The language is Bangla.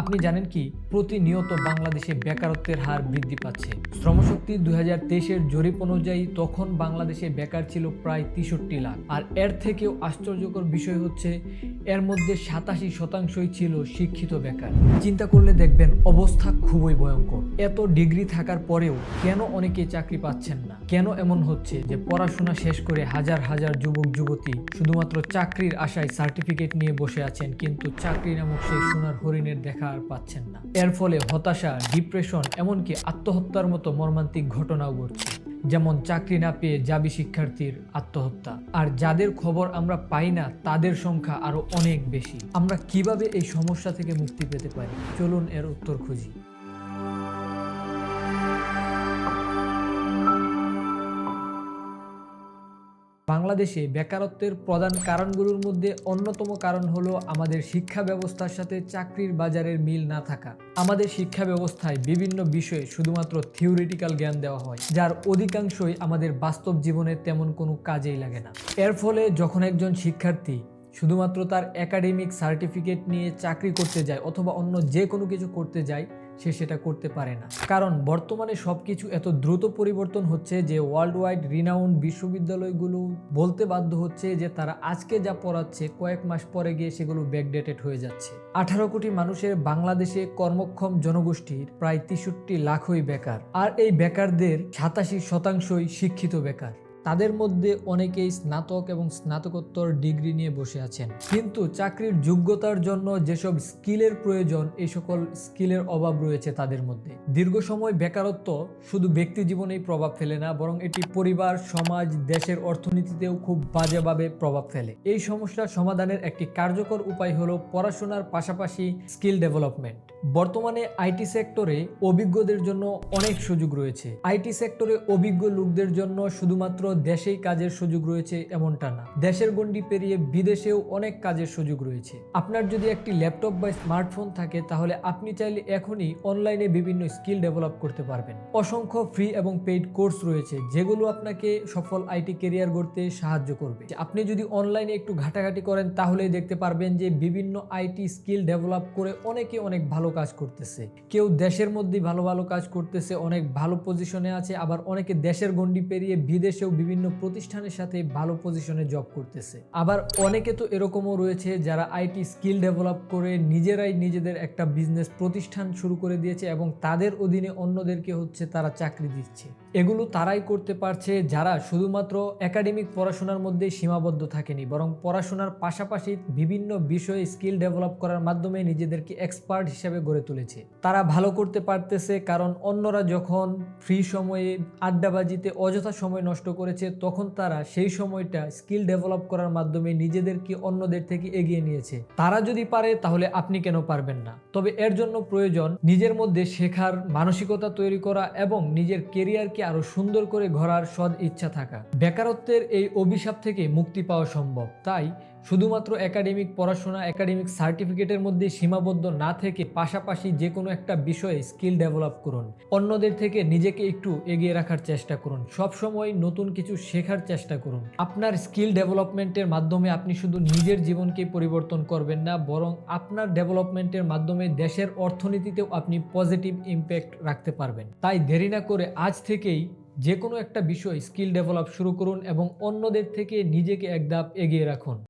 আপনি জানেন কি? প্রতিনিয়ত বাংলাদেশে বেকারত্বের হার বৃদ্ধি পাচ্ছে। শ্রমশক্তি দুই হাজার তেইশের জরিপ অনুযায়ী তখন বাংলাদেশে বেকার ছিল প্রায় তেষট্টি লাখ। আর এর থেকেও আশ্চর্যকর বিষয় হচ্ছে, এর মধ্যে সাতাশি শতাংশই ছিল শিক্ষিত বেকার। চিন্তা করলে দেখবেন, অবস্থা খুবই ভয়ঙ্কর। এত ডিগ্রি থাকার পরেও কেন অনেকে চাকরি পাচ্ছেন না? কেন এমন হচ্ছে যে পড়াশোনা শেষ করে হাজার হাজার যুবক, যুবতী শুধুমাত্র চাকরির আশায় সার্টিফিকেট নিয়ে বসে আছেন, কিন্তু চাকরি নামক সেই সোনার হরিণের দেখা আর পাচ্ছেন না। এর ফলে হতাশা, ডিপ্রেশন, এমনকি আত্মহত্যার মতো মর্মান্তিক ঘটনাও ঘটছে। যেমন চাকরি না পেয়ে যাবি শিক্ষার্থীর আত্মহত্যা। আর যাদের খবর আমরা পাই না, তাদের সংখ্যা আরও অনেক বেশি। আমরা কীভাবে এই সমস্যা থেকে মুক্তি পেতে পারি? চলুন এর উত্তর খুঁজি। বাংলাদেশে বেকারত্বের প্রধান কারণগুলোর মধ্যে অন্যতম কারণ হলো আমাদের শিক্ষা ব্যবস্থার সাথে চাকরির বাজারের মিল না থাকা। আমাদের শিক্ষা ব্যবস্থায় বিভিন্ন বিষয়ে শুধুমাত্র থিওরিটিক্যাল জ্ঞান দেওয়া হয়, যার অধিকাংশই আমাদের বাস্তব জীবনে তেমন কোনো কাজেই লাগে না। এর ফলে যখন একজন শিক্ষার্থী শুধুমাত্র তার একাডেমিক সার্টিফিকেট নিয়ে চাকরি করতে যায় অথবা অন্য যে কোনো কিছু করতে যায়, সে সেটা করতে পারে না। কারণ বর্তমানে সব কিছু এত দ্রুত পরিবর্তন হচ্ছে যে ওয়ার্ল্ড ওয়াইড রিনাউন্ড বিশ্ববিদ্যালয়গুলো বলতে বাধ্য হচ্ছে যে তারা আজকে যা পড়াচ্ছে, কয়েক মাস পরে গিয়ে সেগুলো ব্যাকডেটেড হয়ে যাচ্ছে। আঠারো কোটি মানুষের বাংলাদেশে কর্মক্ষম জনগোষ্ঠীর প্রায় তেষট্টি লাখই বেকার। আর এই বেকারদের সাতাশি শতাংশই শিক্ষিত বেকার। তাদের মধ্যে অনেকেই স্নাতক এবং স্নাতকোত্তর ডিগ্রি নিয়ে বসে আছেন। কিন্তু চাকরির যোগ্যতার জন্য যেসব স্কিলের প্রয়োজন এই সকল স্কিলের অভাব রয়েছে তাদের মধ্যে। দীর্ঘ সময় বেকারত্ব শুধু ব্যক্তি জীবনেই প্রভাব ফেলে না, বরং এটি পরিবার, সমাজ, দেশের অর্থনীতিতেও খুব বাজেভাবে প্রভাব ফেলে। এই সমস্যার সমাধানের একটি কার্যকর উপায় হলো পড়াশোনার পাশাপাশি স্কিল ডেভেলপমেন্ট। বর্তমানে আইটি সেক্টরে অভিজ্ঞদের জন্য অনেক সুযোগ রয়েছে। আইটি সেক্টরে অভিজ্ঞ লোকদের জন্য শুধুমাত্র দেশেই কাজের সুযোগ রয়েছে এমনটা না। দেশের গণ্ডি পেরিয়ে বিদেশেও অনেক কাজের সুযোগ রয়েছে। আপনার যদি একটি ল্যাপটপ বা স্মার্টফোন থাকে, তাহলে আপনি চাইলে এখনই অনলাইনে বিভিন্ন স্কিল ডেভেলপ করতে পারবেন। অসংখ্য ফ্রি এবং পেইড কোর্স রয়েছে, যেগুলো আপনাকে সফল আইটি কেরিয়ার গড়তে সাহায্য করবে। আপনি যদি অনলাইনে একটু ঘাটাঘাটি করেন, তাহলেই দেখতে পারবেন যে বিভিন্ন আইটি স্কিল ডেভেলপ করে অনেকে অনেক ভালো কাজ করতেছে। কেউ দেশের মধ্যেই ভালো ভালো কাজ করতেছে, অনেক ভালো পজিশনে আছে, আবার অনেকে দেশের গণ্ডি পেরিয়ে বিদেশেও বিভিন্ন প্রতিষ্ঠানের সাথে ভালো পজিশনে জব করতেছে। আবার অনেকে তো এরকমও রয়েছে যারা আইটি স্কিল ডেভেলপ করে নিজেরাই নিজেদের একটা বিজনেস প্রতিষ্ঠান শুরু করে দিয়েছে এবং তাদের অধীনে অন্যদেরকে হচ্ছে তারা চাকরি দিচ্ছে। এগুলো তারাই করতে পারছে যারা শুধুমাত্র একাডেমিক পড়াশোনার মধ্যেই সীমাবদ্ধ থাকেনি, বরং পড়াশোনার পাশাপাশি বিভিন্ন বিষয়ে স্কিল ডেভেলপ করার মাধ্যমে নিজেদেরকে এক্সপার্ট হিসেবে গড়ে তুলেছে। তারা ভালো করতে পারতেছে কারণ অন্যরা যখন ফ্রি সময়ে আড্ডাবাজিতে অযথা সময় নষ্ট করেছে, তখন তারা সেই সময়টা স্কিল ডেভেলপ করার মাধ্যমে নিজেদেরকে অন্যদের থেকে এগিয়ে নিয়েছে। তারা যদি পারে, তাহলে আপনি কেন পারবেন না? তবে এর জন্য প্রয়োজন নিজের মধ্যে শেখার মানসিকতা তৈরি করা এবং নিজের কেরিয়ারকে আরও সুন্দর করে গড়ার সদ ইচ্ছা থাকা। বেকারত্বের এই অভিশাপ থেকে মুক্তি পাওয়া সম্ভব। তাই শুধুমাত্র একাডেমিক পড়াশোনা একাডেমিক সার্টিফিকেটের মধ্যে সীমাবদ্ধ না থেকে পাশাপাশি যে কোনো একটা বিষয়ে স্কিল ডেভেলপ করুন। অন্যদের থেকে নিজেকে একটু এগিয়ে রাখার চেষ্টা করুন। সব সময় নতুন কিছু শেখার চেষ্টা করুন। আপনার স্কিল ডেভেলপমেন্টের মাধ্যমে আপনি শুধু নিজের জীবনকে পরিবর্তন করবেন না, বরং আপনার ডেভেলপমেন্টের মাধ্যমে দেশের অর্থনীতিতেও আপনি পজিটিভ ইম্প্যাক্ট রাখতে পারবেন। তাই দেরি না করে আজ থেকেই যে কোনো একটা বিষয় স্কিল ডেভেলপ শুরু করুন এবং অন্যদের থেকে নিজেকে এক ধাপ এগিয়ে রাখুন।